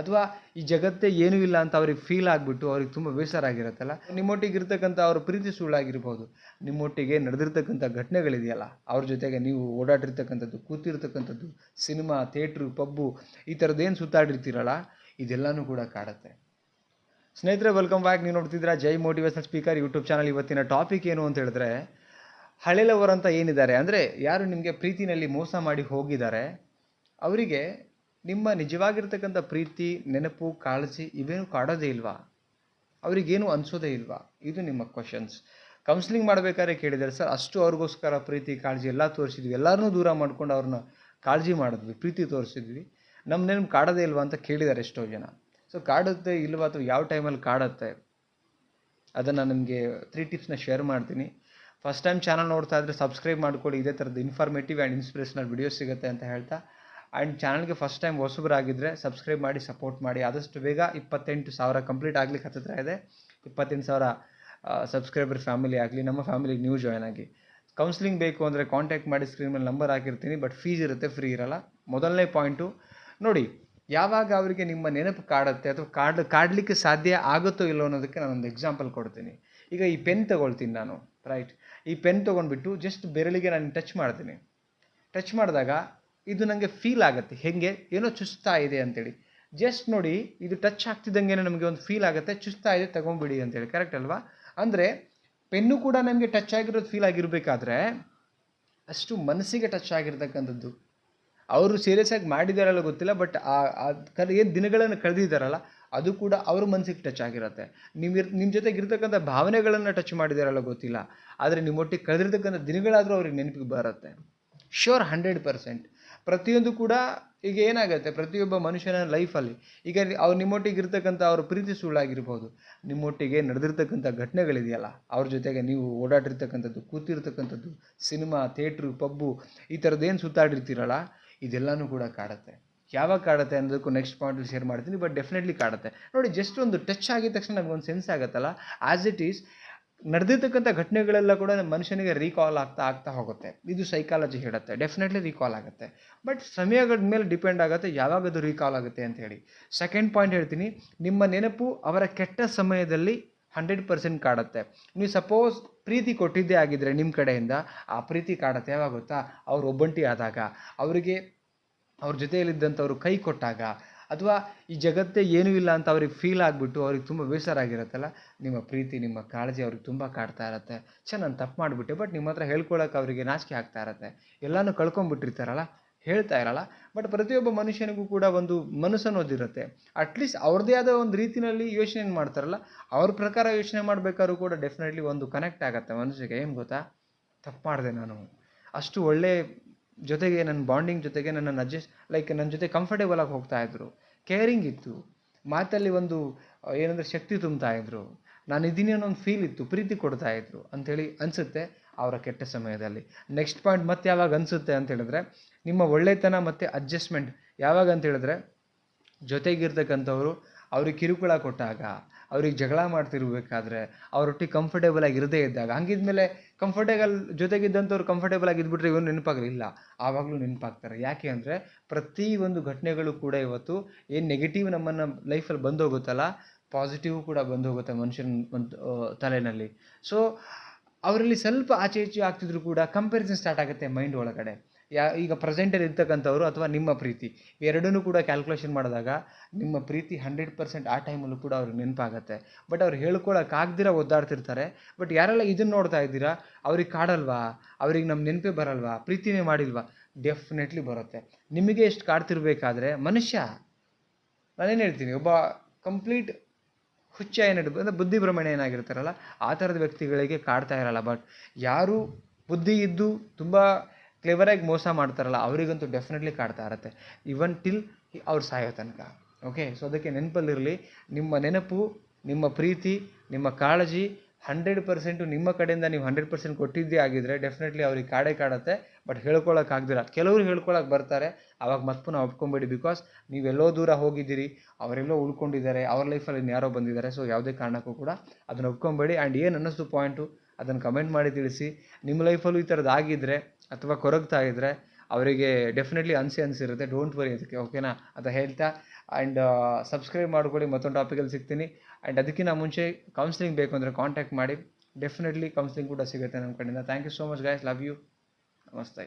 ಅಥವಾ ಈ ಜಗತ್ತೇ ಏನೂ ಇಲ್ಲ ಅಂತ ಅವ್ರಿಗೆ ಫೀಲ್ ಆಗಿಬಿಟ್ಟು ಅವ್ರಿಗೆ ತುಂಬ ಬೇಸರ ಆಗಿರುತ್ತಲ್ಲ ನಿಮ್ಮೊಟ್ಟಿಗೆ ಇರ್ತಕ್ಕಂಥ ಅವ್ರ ಪ್ರೀತಿ ಸುಳ್ಳಾಗಿರ್ಬೋದು. ನಿಮ್ಮೊಟ್ಟಿಗೆ ನಡೆದಿರ್ತಕ್ಕಂಥ ಘಟನೆಗಳಿದೆಯಲ್ಲ, ಅವ್ರ ಜೊತೆಗೆ ನೀವು ಓಡಾಡಿರ್ತಕ್ಕಂಥದ್ದು, ಕೂತಿರ್ತಕ್ಕಂಥದ್ದು, ಸಿನಿಮಾ, ಥಿಯೇಟ್ರು, ಪಬ್ಬು, ಈ ಥರದ್ದೇನು ಸುತ್ತಾಡಿರ್ತೀರಲ್ಲ, ಇದೆಲ್ಲನೂ ಕೂಡ ಕಾಡುತ್ತೆ. ಸ್ನೇಹಿತರೆ ವೆಲ್ಕಮ್ ಬ್ಯಾಕ್ ನೀವು ನೋಡ್ತಿದ್ದೀರಾ Jai motivation speaker YouTube channel ಇವತ್ತಿನ ಟಾಪಿಕ್ ಏನು ಅಂತ ಹೇಳಿದ್ರೆ, ಹಳೆಲವರಂತ ಏನಿದ್ದಾರೆ ಅಂದರೆ, ಯಾರು ನಿಮಗೆ ಪ್ರೀತಿನಲ್ಲಿ ಮೋಸ ಮಾಡಿ ಹೋಗಿದ್ದಾರೆ, ಅವರಿಗೆ ನಿಮ್ಮ ನಿಜವಾಗಿರ್ತಕ್ಕಂಥ ಪ್ರೀತಿ, ನೆನಪು, ಕಾಳಜಿ ಇವೇನು ಕಾಡೋದೇ ಇಲ್ವಾ? ಅವರಿಗೇನು ಅನಿಸೋದೇ ಇಲ್ವಾ? ಇದು ನಿಮ್ಮ ಕ್ವಶನ್ಸ್ ಕೌನ್ಸಿಲಿಂಗ್ ಮಾಡಬೇಕಾದ್ರೆ ಕೇಳಿದ್ದಾರೆ, ಸರ್, ಅಷ್ಟು ಅವ್ರಿಗೋಸ್ಕರ ಪ್ರೀತಿ, ಕಾಳಜಿ ಎಲ್ಲ ತೋರಿಸಿದ್ವಿ. ಎಲ್ಲರನ್ನೂ ದೂರ ಮಾಡ್ಕೊಂಡು ಅವ್ರನ್ನ ಕಾಳಜಿ ಮಾಡಿದ್ವಿ, ಪ್ರೀತಿ ತೋರಿಸಿದ್ವಿ. ನಮ್ಮ ನೆನಪು ಕಾಡೋದೇ ಇಲ್ವಾ? ಅಂತ ಕೇಳಿದ್ದಾರೆ ಎಷ್ಟೋ ಜನ. ಸೊ ಕಾಡುತ್ತೆ ಇಲ್ವಾ ಅಥವಾ ಯಾವ ಟೈಮಲ್ಲಿ ಕಾಡುತ್ತೆ? ಅದನ್ನು ನಿಮಗೆ ತ್ರೀ ಟಿಪ್ಸ್ನ ಶೇರ್ ಮಾಡ್ತೀನಿ. ಫಸ್ಟ್ ಟೈಮ್ ಚಾನಲ್ ನೋಡ್ತಾ ಇದ್ದರೆ ಸಬ್ಸ್ಕ್ರೈಬ್ ಮಾಡ್ಕೊಳ್ಳಿ. ಇದೇ ಥರದ್ದು ಇನ್ಫಾರ್ಮೇಟಿವ್ ಆ್ಯಂಡ್ ಇನ್ಸ್ಪಿರೇಷನಲ್ ವಿಡಿಯೋಸ್ ಸಿಗುತ್ತೆ ಅಂತ ಹೇಳ್ತಾ ಆ್ಯಂಡ್ ಚಾನಲ್ಗೆ ಫಸ್ಟ್ ಟೈಮ್ ಹೊಸಬರಾಗಿದ್ದರೆ ಸಬ್ಸ್ಕ್ರೈಬ್ ಮಾಡಿ ಸಪೋರ್ಟ್ ಮಾಡಿ. ಆದಷ್ಟು ಬೇಗ ಇಪ್ಪತ್ತೆಂಟು ಸಾವಿರ ಕಂಪ್ಲೀಟ್ ಆಗಲಿಕ್ಕೆ ಹತ್ತಿರ ಇದೆ. ಇಪ್ಪತ್ತೆಂಟು ಸಾವಿರ ಸಬ್ಸ್ಕ್ರೈಬರ್ ಫ್ಯಾಮಿಲಿ ಆಗಲಿ, ನಮ್ಮ ಫ್ಯಾಮಿಲಿಗೆ ನೀವು ಜಾಯ್ನ್ ಆಗಿ. ಕೌನ್ಸಿಲಿಂಗ್ ಬೇಕು ಅಂದರೆ ಕಾಂಟ್ಯಾಕ್ಟ್ ಮಾಡಿ ಸ್ಕ್ರೀನ್ ಮೇಲೆ ನಂಬರ್ ಹಾಕಿರ್ತೀನಿ ಬಟ್ ಫೀಸ್ ಇರುತ್ತೆ ಫ್ರೀ ಇರಲ್ಲ. ಮೊದಲನೇ ಪಾಯಿಂಟು ನೋಡಿ, ಯಾವಾಗ ಅವರಿಗೆ ನಿಮ್ಮ ನೆನಪು ಕಾಡುತ್ತೆ ಅಥವಾ ಕಾಡ್, ಕಾಡಲಿಕ್ಕೆ ಸಾಧ್ಯ ಆಗುತ್ತೋ ಇಲ್ಲೋ ಅನ್ನೋದಕ್ಕೆ ನಾನೊಂದು ಎಕ್ಸಾಂಪಲ್ ಕೊಡ್ತೀನಿ. ಈಗ ಈ ಪೆನ್ ತಗೊಳ್ತೀನಿ ನಾನು ರೈಟ್ ಈ ಪೆನ್ ತೊಗೊಂಡ್ಬಿಟ್ಟು ಜಸ್ಟ್ ಬೆರಳಿಗೆ ನಾನು ಟಚ್ ಮಾಡ್ತೀನಿ. ಟಚ್ ಮಾಡಿದಾಗ ಇದು ನನಗೆ ಫೀಲ್ ಆಗುತ್ತೆ. ಹೇಗೆ? ಏನೋ ಚುಸ್ತಾ ಇದೆ ಅಂತೇಳಿ. ಜಸ್ಟ್ ನೋಡಿ, ಇದು ಟಚ್ ಆಗ್ತಿದ್ದಂಗೆ ನಮಗೆ ಒಂದು ಫೀಲ್ ಆಗುತ್ತೆ. ಚುಸ್ತಾ ಇದೆ ತಗೊಂಬಿಡಿ ಅಂತೇಳಿ. ಕರೆಕ್ಟ್ ಅಲ್ವಾ? ಅಂದರೆ ಪೆನ್ನು ಕೂಡ ನಮಗೆ ಟಚ್ ಆಗಿರೋದು ಫೀಲ್ ಆಗಿರಬೇಕಾದ್ರೆ, ಅಷ್ಟು ಮನಸ್ಸಿಗೆ ಟಚ್ ಆಗಿರ್ತಕ್ಕಂಥದ್ದು. ಅವರು ಸೀರಿಯಸ್ ಆಗಿ ಮಾಡಿದಾರಲ್ಲ ಗೊತ್ತಿಲ್ಲ ಬಟ್ ಆ ಕಲ್ ಏನು ದಿನಗಳನ್ನು ಕಳೆದಿದ್ದಾರಲ್ಲ ಅದು ಕೂಡ ಅವ್ರ ಮನಸ್ಸಿಗೆ ಟಚ್ ಆಗಿರುತ್ತೆ. ನಿಮಿರ್ ನಿಮ್ಮ ಜೊತೆಗೆ ಇರ್ತಕ್ಕಂಥ ಭಾವನೆಗಳನ್ನು ಟಚ್ ಮಾಡಿದಾರಲ್ಲ ಗೊತ್ತಿಲ್ಲ, ಆದರೆ ನಿಮ್ಮೊಟ್ಟಿಗೆ ಕಳೆದಿರ್ತಕ್ಕಂಥ ದಿನಗಳಾದರೂ ಅವ್ರಿಗೆ ನೆನಪಿಗೆ ಬರುತ್ತೆ. ಶ್ಯೂರ್ ಹಂಡ್ರೆಡ್ ಪರ್ಸೆಂಟ್ ಪ್ರತಿಯೊಂದು ಕೂಡ ಈಗ ಏನಾಗುತ್ತೆ? ಪ್ರತಿಯೊಬ್ಬ ಮನುಷ್ಯನ ಲೈಫಲ್ಲಿ ಈಗ ಅವ್ರು ನಿಮ್ಮೊಟ್ಟಿಗೆ ಇರ್ತಕ್ಕಂಥ ಅವ್ರ ಪ್ರೀತಿ ಸುಳ್ಳಾಗಿರ್ಬೋದು. ನಿಮ್ಮೊಟ್ಟಿಗೆ ನಡೆದಿರ್ತಕ್ಕಂಥ ಘಟನೆಗಳಿದೆಯಲ್ಲ, ಅವ್ರ ಜೊತೆಗೆ ನೀವು ಓಡಾಡಿರ್ತಕ್ಕಂಥದ್ದು, ಕೂತಿರ್ತಕ್ಕಂಥದ್ದು ಸಿನಿಮಾ ಥಿಯೇಟ್ರು ಪಬ್ಬು ಈ ಥರದ್ದೇನು ಸುತ್ತಾಡಿರ್ತೀರಲ್ಲ, ಇದೆಲ್ಲನೂ ಕೂಡ ಕಾಡುತ್ತೆ. ಯಾವಾಗ ಕಾಡುತ್ತೆ ಅನ್ನೋದಕ್ಕೂ ನೆಕ್ಸ್ಟ್ ಪಾಯಿಂಟಲ್ಲಿ ಶೇರ್ ಮಾಡ್ತೀನಿ ಬಟ್ ಡೆಫಿನೆಟ್ಲಿ ಕಾಡುತ್ತೆ. ನೋಡಿ ಜಸ್ಟ್ ಒಂದು ಟಚ್ ಆಗಿದ ತಕ್ಷಣ ನನಗೆ ಒಂದು ಸೆನ್ಸ್ ಆಗುತ್ತಲ್ಲ? ಆ್ಯಸ್ ಇಟ್ ಈಸ್ ನಡೆದಿರ್ತಕ್ಕಂಥ ಘಟನೆಗಳೆಲ್ಲ ಕೂಡ ಮನುಷ್ಯನಿಗೆ ರೀಕಾಲ್ ಆಗ್ತಾ ಆಗ್ತಾ ಹೋಗುತ್ತೆ. ಇದು ಸೈಕಾಲಜಿ ಹೇಳುತ್ತೆ. ಡೆಫಿನೆಟ್ಲಿ ರೀಕಾಲ್ ಆಗುತ್ತೆ. ಬಟ್ ಸಮಯಗಳ ಮೇಲೆ ಡಿಪೆಂಡ್ ಆಗುತ್ತೆ ಯಾವಾಗ ಅದು ರೀಕಾಲ್ ಆಗುತ್ತೆ ಅಂತ ಹೇಳಿ. ಸೆಕೆಂಡ್ ಪಾಯಿಂಟ್ ಹೇಳ್ತೀನಿ. ನಿಮ್ಮ ನೆನಪು ಅವರ ಕೆಟ್ಟ ಸಮಯದಲ್ಲಿ ಹಂಡ್ರೆಡ್ ಪರ್ಸೆಂಟ್ ಕಾಡುತ್ತೆ. ನೀವು ಸಪೋಸ್ ಪ್ರೀತಿ ಕೊಟ್ಟಿದ್ದೇ ಆಗಿದ್ದರೆ ನಿಮ್ಮ ಕಡೆಯಿಂದ, ಆ ಪ್ರೀತಿ ಕಾಡುತ್ತೆ. ಯಾವಾಗ ಗೊತ್ತಾ? ಅವ್ರು ಒಬ್ಬಂಟಿ ಆದಾಗ, ಅವರಿಗೆ, ಅವ್ರ ಜೊತೆಯಲ್ಲಿದ್ದಂಥವ್ರು ಕೈ ಕೊಟ್ಟಾಗ ಅಥವಾ ಈ ಜಗತ್ತೇ ಏನೂ ಇಲ್ಲ ಅಂತ ಅವ್ರಿಗೆ ಫೀಲ್ ಆಗಿಬಿಟ್ಟು ಅವ್ರಿಗೆ ತುಂಬ ಬೇಸರ ಆಗಿರುತ್ತಲ್ಲ ನಿಮ್ಮ ಪ್ರೀತಿ, ನಿಮ್ಮ ಕಾಳಜಿ ಅವ್ರಿಗೆ ತುಂಬ ಕಾಡ್ತಾ ಇರತ್ತೆ. ಛೆ, ನಾನು ತಪ್ಪು ಮಾಡಿಬಿಟ್ಟೆ ಬಟ್ ನಿಮ್ಮ ಹತ್ರ ಹೇಳ್ಕೊಳಕ್ಕೆ ಅವರಿಗೆ ನಾಚಿಕೆ ಆಗ್ತಾ ಇರುತ್ತೆ. ಎಲ್ಲನೂ ಕಳ್ಕೊಂಬಿಟ್ಟಿರ್ತಾರಲ್ಲ? ಹೇಳ್ತಾ ಇರಲ್ಲ. ಬಟ್ ಪ್ರತಿಯೊಬ್ಬ ಮನುಷ್ಯನಿಗೂ ಕೂಡ ಒಂದು ಮನಸ್ಸು ಅನ್ನೋದಿರುತ್ತೆ ಅಟ್ಲೀಸ್ಟ್ ಅವ್ರದ್ದೇ ಆದ ಒಂದು ರೀತಿಯಲ್ಲಿ ಯೋಚನೆ ಮಾಡ್ತಾರಲ್ಲ, ಅವ್ರ ಪ್ರಕಾರ ಯೋಚನೆ ಮಾಡಬೇಕಾದ್ರೂ ಕೂಡ ಡೆಫಿನೆಟ್ಲಿ ಒಂದು ಕನೆಕ್ಟ್ ಆಗುತ್ತೆ ಮನಸ್ಸಿಗೆ ಏನು ಗೊತ್ತಾ? ತಪ್ಪು ಮಾಡಿದೆ ನಾನು. ಅಷ್ಟು ಒಳ್ಳೆ ಜೊತೆಗೆ ನನ್ನ ಬಾಂಡಿಂಗ್ ಜೊತೆಗೆ ನನ್ನನ್ನು ಅಡ್ಜಸ್ಟ್ ಲೈಕ್ ನನ್ನ ಜೊತೆ ಕಂಫರ್ಟೇಬಲ್ ಆಗಿ ಹೋಗ್ತಾ ಇದ್ರು. ಕೇರಿಂಗ್ ಇತ್ತು. ಮಾತಲ್ಲಿ ಒಂದು ಏನಂದರೆ ಶಕ್ತಿ ತುಂಬ್ತಾ ಇದ್ರು. ನಾನು ಇದೀನಿ ಅನ್ನೋ ಫೀಲ್ ಇತ್ತು, ಪ್ರೀತಿ ಕೊಡ್ತಾ ಇದ್ರು ಅಂಥೇಳಿ ಅನಿಸುತ್ತೆ ಅವರ ಕೆಟ್ಟ ಸಮಯದಲ್ಲಿ. ನೆಕ್ಸ್ಟ್ ಪಾಯಿಂಟ್ ಮತ್ತೆ ಯಾವಾಗ ಅನಿಸುತ್ತೆ ಅಂತ ಹೇಳಿದ್ರೆ, ನಿಮ್ಮ ಒಳ್ಳೆತನ ಮತ್ತು ಅಡ್ಜಸ್ಟ್ಮೆಂಟ್ ಯಾವಾಗ ಅಂತ ಹೇಳಿದ್ರೆ, ಜೊತೆಗಿರ್ತಕ್ಕಂಥವ್ರು ಅವ್ರಿಗೆ ಕಿರುಕುಳ ಕೊಟ್ಟಾಗ, ಅವ್ರಿಗೆ ಜಗಳ ಮಾಡ್ತಿರ್ಬೇಕಾದ್ರೆ ಅವರೊಟ್ಟಿಗೆ ಕಂಫರ್ಟೇಬಲ್ ಆಗಿ ಇರದೇ ಇದ್ದಾಗ, ಹಂಗಿದ್ಮೇಲೆ ಕಂಫರ್ಟೇಬಲ್ ಜೊತೆಗಿದ್ದಂಥವ್ರು ಕಂಫರ್ಟೇಬಲ್ ಆಗಿ ಇದ್ಬಿಟ್ರೆ ಇವನು ನೆನಪಾಗಲಿಲ್ಲ. ಆವಾಗಲೂ ನೆನಪಾಗ್ತಾರೆ. ಯಾಕೆ ಅಂದರೆ ಪ್ರತಿ ಒಂದು ಘಟನೆಗಳು ಕೂಡ ಇವತ್ತು ಏನು ನೆಗೆಟಿವ್ ನಮ್ಮನ್ನು ಲೈಫಲ್ಲಿ ಬಂದೋಗುತ್ತಲ್ಲ ಪಾಸಿಟಿವ್ ಕೂಡ ಬಂದೋಗುತ್ತೆ ಮನುಷ್ಯನ ತಲೆಯಲ್ಲಿ ಸೊ ಅವರಲ್ಲಿ ಸ್ವಲ್ಪ ಆಚೆ ಈಚೆ ಆಗ್ತಿದ್ರು ಕೂಡ ಕಂಪ್ಯಾರಿಸನ್ ಸ್ಟಾರ್ಟ್ ಆಗುತ್ತೆ ಮೈಂಡ್ ಒಳಗಡೆ. ಯಾ, ಈಗ ಪ್ರೆಸೆಂಟಲ್ಲಿ ಇರ್ತಕ್ಕಂಥವ್ರು ಅಥವಾ ನಿಮ್ಮ ಪ್ರೀತಿ, ಎರಡನ್ನೂ ಕೂಡ ಕ್ಯಾಲ್ಕುಲೇಷನ್ ಮಾಡಿದಾಗ ನಿಮ್ಮ ಪ್ರೀತಿ ಹಂಡ್ರೆಡ್ ಪರ್ಸೆಂಟ್ ಆ ಟೈಮಲ್ಲೂ ಕೂಡ ಅವ್ರಿಗೆ ನೆನಪಾಗತ್ತೆ. ಬಟ್ ಅವ್ರು ಹೇಳ್ಕೊಳಕ್ಕಾಗ್ದಿರ ಒದ್ದಾಡ್ತಿರ್ತಾರೆ. ಬಟ್ ಯಾರೆಲ್ಲ ಇದನ್ನು ನೋಡ್ತಾ ಇದ್ದೀರಾ, ಅವ್ರಿಗೆ ಕಾಡಲ್ವಾ? ಅವ್ರಿಗೆ ನಮ್ಮ ನೆನಪೇ ಬರಲ್ವಾ? ಪ್ರೀತಿನೇ ಮಾಡಿಲ್ವಾ? ಡೆಫಿನೆಟ್ಲಿ ಬರುತ್ತೆ. ನಿಮಗೆ ಎಷ್ಟು ಕಾಡ್ತಿರ್ಬೇಕಾದ್ರೆ ಮನುಷ್ಯ. ನಾನೇನು ಹೇಳ್ತೀನಿ, ಒಬ್ಬ ಕಂಪ್ಲೀಟ್ ಹುಚ್ಚ ಏನಿಡ್ ಅಂದರೆ ಬುದ್ಧಿ ಭ್ರಮಣೆ ಏನಾಗಿರ್ತಾರಲ್ಲ ಆ ಥರದ ವ್ಯಕ್ತಿಗಳಿಗೆ ಕಾಡ್ತಾ ಇರಲ್ಲ. ಬಟ್ ಯಾರು ಬುದ್ಧಿ ಇದ್ದು ತುಂಬ ಕ್ಲೆವರಾಗಿ ಮೋಸ ಮಾಡ್ತಾರಲ್ಲ, ಅವರಿಗಂತೂ ಡೆಫಿನೆಟ್ಲಿ ಕಾಡ್ತಾ ಇರತ್ತೆ. ಇವನ್ ಟಿಲ್ ಅವ್ರು ಸಾಯೋ ತನಕ. ಓಕೆ ಸೊ ಅದಕ್ಕೆ ನೆನಪಲ್ಲಿರಲಿ, ನಿಮ್ಮ ನೆನಪು, ನಿಮ್ಮ ಪ್ರೀತಿ, ನಿಮ್ಮ ಕಾಳಜಿ ಹಂಡ್ರೆಡ್ ಪರ್ಸೆಂಟು ನಿಮ್ಮ ಕಡೆಯಿಂದ ನೀವು ಹಂಡ್ರೆಡ್ ಪರ್ಸೆಂಟ್ ಕೊಟ್ಟಿದ್ದೇ ಆಗಿದ್ರೆ ಡೆಫಿನೆಟ್ಲಿ ಅವ್ರಿಗೆ ಕಾಡೇ ಕಾಡುತ್ತೆ ಬಟ್ ಹೇಳ್ಕೊಳಕ್ಕಾಗ್ದಿರ ಕೆಲವರು ಹೇಳ್ಕೊಳಕ್ಕೆ ಬರ್ತಾರೆ ಆವಾಗ ಮತ್ತೆ ನಾವು ಒಪ್ಕೊಂಬೇಡಿ ಬಿಕಾಸ್ ನೀವೆಲ್ಲೋ ದೂರ ಹೋಗಿದ್ದೀರಿ, ಅವರೆಲ್ಲೋ ಉಳ್ಕೊಂಡಿದ್ದಾರೆ, ಅವ್ರ ಲೈಫಲ್ಲಿ ಇನ್ನು ಬಂದಿದ್ದಾರೆ ಸೊ ಯಾವುದೇ ಕಾರಣಕ್ಕೂ ಕೂಡ ಅದನ್ನ ಒಪ್ಕೊಂಬೇಡಿ. ಆ್ಯಂಡ್ ಏನು ಅನ್ನಿಸ್ತು ಪಾಯಿಂಟು ಅದನ್ನು ಕಮೆಂಟ್ ಮಾಡಿ ತಿಳಿಸಿ. ನಿಮ್ಮ ಲೈಫಲ್ಲೂ ಈ ಥರದ್ದು ಆಗಿದ್ದರೆ ಅಥವಾ ಕೊರಗ್ತಾ ಇದ್ದರೆ ಅವರಿಗೆ ಡೆಫಿನೆಟ್ಲಿ ಅನಿಸಿ ಅನಿಸಿರುತ್ತೆ. ಡೋಂಟ್ ವರಿ ಅದಕ್ಕೆ ಓಕೆನಾ ಅಂತ ಹೇಳ್ತಾ. ಆ್ಯಂಡ್ ಸಬ್ಸ್ಕ್ರೈಬ್ ಮಾಡ್ಕೊಳ್ಳಿ. ಮತ್ತೊಂದು ಟಾಪಿಕಲ್ಲಿ ಸಿಗ್ತೀನಿ. ಆ್ಯಂಡ್ ಅದಕ್ಕಿಂತ ಮುಂಚೆ ಕೌನ್ಸಿಲಿಂಗ್ ಬೇಕು ಅಂದರೆ ಕಾಂಟ್ಯಾಕ್ಟ್ ಮಾಡಿ. ಡೆಫಿನೆಟ್ಲಿ ಕೌನ್ಸಿಲಿಂಗ್ ಕೂಡ ಸಿಗುತ್ತೆ ನಮ್ಮ ಕಡೆಯಿಂದ thank you so much guys love you ನಮಸ್ತೆ.